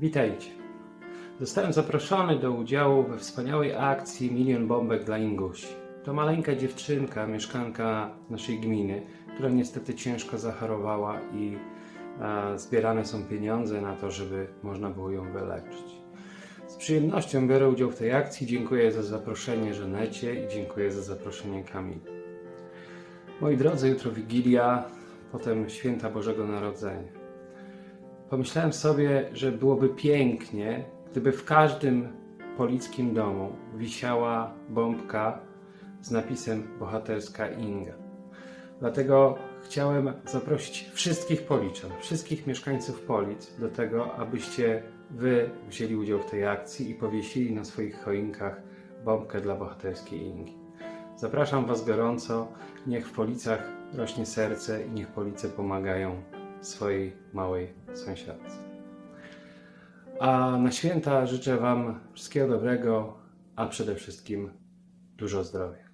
Witajcie. Zostałem zaproszony do udziału we wspaniałej akcji Milion Bombek dla Ingusi. To maleńka dziewczynka, mieszkanka naszej gminy, która niestety ciężko zachorowała i e, zbierane są pieniądze na to, żeby można było ją wyleczyć. Z przyjemnością biorę udział w tej akcji. Dziękuję za zaproszenie Żenecie i dziękuję za zaproszenie Kamili. Moi drodzy, jutro Wigilia, potem Święta Bożego Narodzenia. Pomyślałem sobie, że byłoby pięknie, gdyby w każdym polickim domu wisiała bombka z napisem bohaterska Inga. Dlatego chciałem zaprosić wszystkich policzan, wszystkich mieszkańców Polic do tego, abyście wy wzięli udział w tej akcji i powiesili na swoich choinkach bombkę dla bohaterskiej Ingi. Zapraszam Was gorąco. Niech w Policach rośnie serce i niech Police pomagają swojej małej sąsiadce. A na święta życzę Wam wszystkiego dobrego, a przede wszystkim dużo zdrowia.